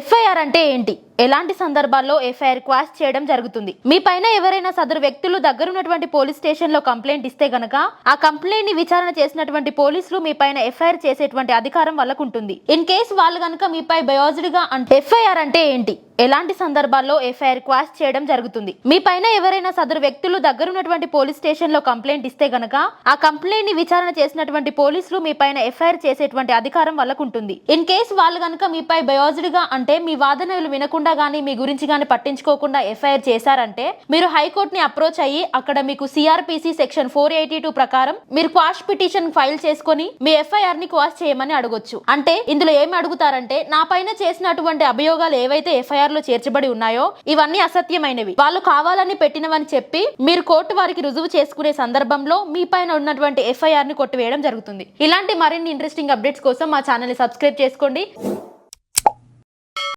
FIR అంటే ఏంటి? ఎలాంటి సందర్భాల్లో ఎఫ్ఐఆర్ క్వాష్ చేయడం జరుగుతుంది? మీ పైన ఎవరైనా సదరు వ్యక్తులు దగ్గరున్నటువంటి పోలీస్ స్టేషన్లో కంప్లైంట్ ఇస్తే గనక ఆ కంప్లైంట్ని విచారణ చేసినటువంటి పోలీసులు మీ పైన ఎఫ్ఐఆర్ చేసేటువంటి అధికారం వాళ్ళకు ఉంటుంది. ఇన్ కేసు వాళ్ళు గనక మీపై బయోజ్డ్గా అంటే ఎఫ్ఐఆర్ అంటే ఏంటి? ఎలాంటి సందర్భాల్లో ఎఫ్ఐఆర్ క్వాష్ చేయడం జరుగుతుంది? మీ పైన ఎవరైనా సదరు వ్యక్తులు దగ్గరున్నటువంటి పోలీస్ స్టేషన్లో కంప్లైంట్ ఇస్తే గనక ఆ కంప్లైంట్ని విచారణ చేసినటువంటి పోలీసులు మీ పైన ఎఫ్ఐఆర్ చేసేటువంటి అధికారం వాళ్ళకు ఉంటుంది. ఇన్ కేసు వాళ్ళు గనక మీపై బయోజ్డ్గా అంటే మీ వాదనలు వినకుండా కానీ మీ గురించి కానీ పట్టించుకోకుండా ఎఫ్ఐఆర్ చేశారంటే మీరు హైకోర్టుని అప్రోచ్ అయ్యి అక్కడ మీకు CrPC section four eighty two ప్రకారం మీరు క్వాష్ పిటిషన్ ఫైల్ చేసుకొని మీ ఎఫ్ఐఆర్ని క్వాష్ చేయమని అడగొచ్చు. అంటే ఇందులో ఏమి అడుగుతారంటే నా పైన చేసినటువంటి అభియోగాలు ఏవైతే ఎఫ్ఐఆర్లో చేర్చబడి ఉన్నాయో ఇవన్నీ అసత్యమైనవి. వాళ్ళు కావాలని పెట్టినవని చెప్పి మీరు కోర్టు వారికి రుజువు చేసుకునే సందర్భంలో మీ పైన ఉన్నటువంటి ఎఫ్ఐఆర్ని కొట్టివేయడం జరుగుతుంది. ఇలాంటి మరిన్ని ఇంట్రెస్టింగ్ అప్డేట్స్ కోసం మా ఛానల్ని సబ్స్క్రైబ్ చేసుకోండి.